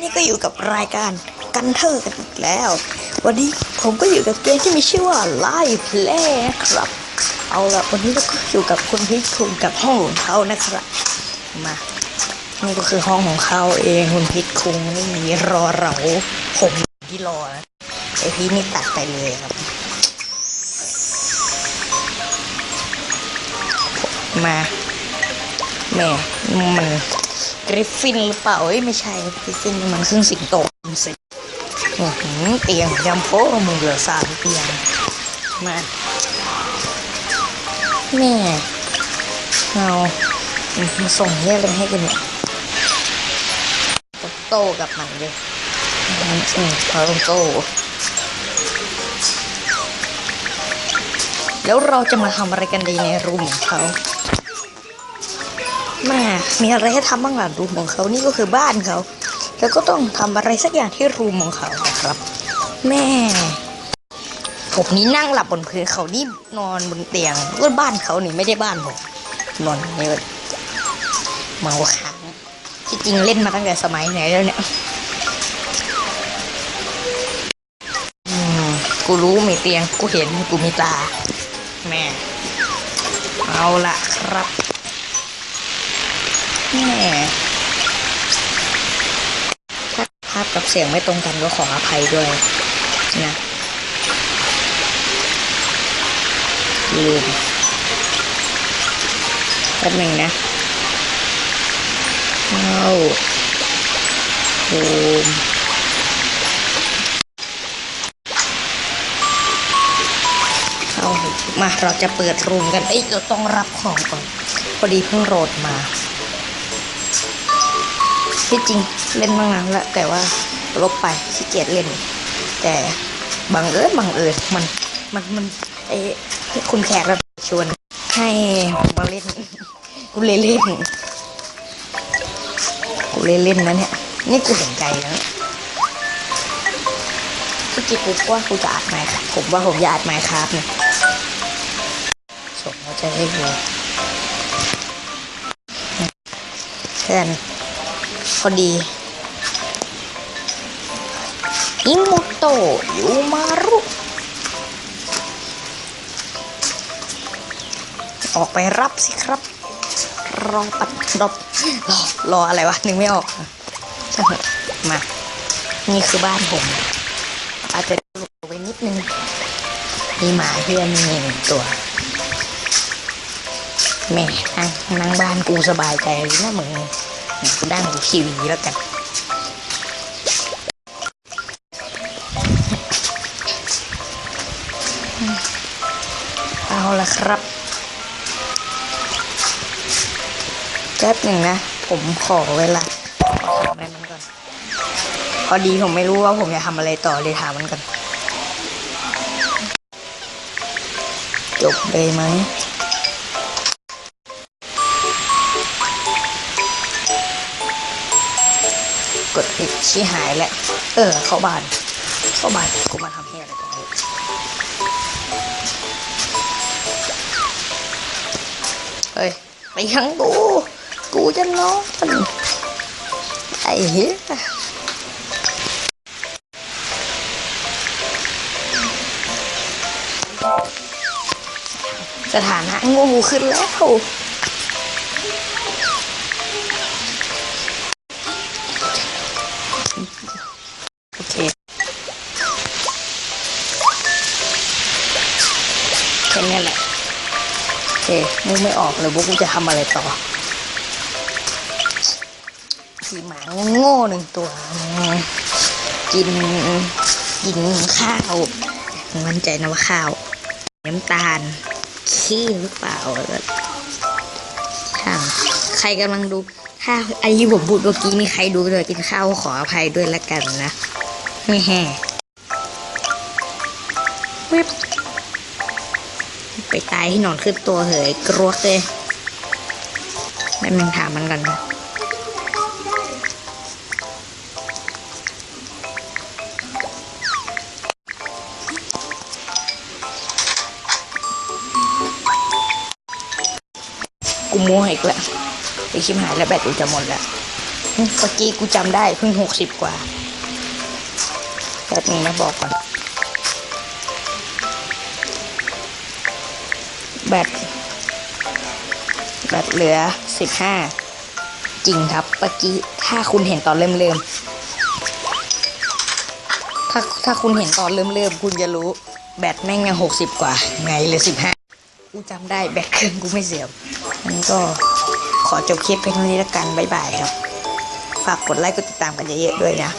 นี่ก็อยู่กับรายการกันเทอร์กันอีกแล้ว วันนี้ผมก็อยู่กับเกมที่มีชื่อว่า Live Play ครับ เอาละวันนี้เราก็อยู่กับคุณพิคุงกับห้องของเขานะครับ มานี่ก็คือห้องของเขาเองคุณพิษคุงนี่มีรอเราผมที่รอนะไอพี่นี่ตัดไปเลยครับ มาแหม่มัน กริฟฟินหรือเปล่าเอ้ยไม่ใช่กริฟฟินมันครึ่งสิงโตสิอื้อหือเตียงยำโป้มึงเหลือสามเตียงมาแม่เอามาส่งเนี่ยอะไรให้กันเนี่ยโตกับมันเลยอืมอืมพอโตแล้วเราจะมาทำอะไรกันดีในรูมของเขา แม่มีอะไรให้ทำบ้างล่ะรูมของเขานี่ก็คือบ้านเขา แล้วก็ต้องทำอะไรสักอย่างที่รูมของเขาครับ แม่ผมนี่นั่งหลับบนพื้นเขานี่นอนบนเตียงก็บ้านเขานี่ไม่ได้บ้านผมนอนนี่เลยเมาค้างที่จริงเล่นมาตั้งแต่สมัยไหนแล้วเนี่ยอืมกูรู้มีเตียงกูเห็นกูมีตา แม่ เอาละครับ แม่ถ้าภาพกับเสียงไม่ตรงกันก็ขออภัยด้วยนะลืมแป๊บหนึ่งนะเอาโอมเอามาเราจะเปิดรูมกัน เอ้ยเราต้องรับของก่อน พอดีเพิ่งโหลดมา ที่จริงเล่นมานานแล้วแต่ว่าลบไปขี้เกียจเล่น แต่บังเอิญบังเอิญมันมันมันเอ้คุณแขกรับชวนให้มาเล่นกูเลยเล่นกูเลยเล่นนะเนี่ยนี่กูเห็นใจแล้วที่จริงกูว่ากูจะอัดไมค์ครับผมว่าผมจะอัดไมค์ครับเนี่ยส่งมาจะให้ดูแค่นั้น พอดีอิโมโตยูมารุออกไปรับสิครับ รอปัดรอรอรออะไรวะ นึกไม่ออกมา นี่คือบ้านผม อาจจะหลุดไปนิดนึง มีหมาเพื่อนมีหนึ่งตัว แม่นั่งนั่งบ้านกูสบายใจนะมึง กูนั่งดูทีวีแล้วกันเอาละครับแป๊บหนึ่งนะ ผมขอเวลาขอถามอะไรมันก่อน พอดีผมไม่รู้ว่าผมจะทำอะไรต่อเลยถามมันก่อน จบเลยไหม ชี้หายแล้วเออ เข้าบ้าน เข้าบ้านกูมาทำเฮียอะไรตรงนี้เฮ้ยไปยังกู กูจะนอนไอ้เหี้ยสถานะงูขึ้นแล้ว แค่นี้แหละโอเคนึกไม่ออกเลยว่ากูจะทำอะไรต่อขี่หมาโง่หนึ่งตัว กินกินข้าว มั่นใจนะว่าข้าว น้ำตาล ขี้หรือเปล่าแล้างใครกำลังดูถ้าไอ้ที่ผมพูดเมื่อกี้มีใครดูเลยกินข้าวขออภัยด้วยละกันนะ ไม่แห่ว็บ ไปตายที่นอนขึ้นตัวเหยกรวกเลยแม่มึงถามมันกันนกูโม่อีกแล้วไอชิมหายแล้วแบตกูจะหมดแล้วเมื่อกี้กูจำได้เพิ่งหกสิบกว่าแป๊บนึงนะบอกก่อน แบตแบตเหลือสิบห้าจริงครับเมื่อกี้ถ้าคุณเห็นตอนเริ่มเริ่มถ้าถ้าคุณเห็นตอนเริ่มเริ่มคุณจะรู้ แบตแม่งยังหกสิบกว่า ไงเหลือสิบห้ากูจำได้แบตเครื่องกูไม่เสียบงั้นก็ขอจบคลิปเพียงเท่านี้แล้วกัน บ๊ายบายครับ ฝากกดไลค์กดติดตามกันเยอะๆด้วยนะ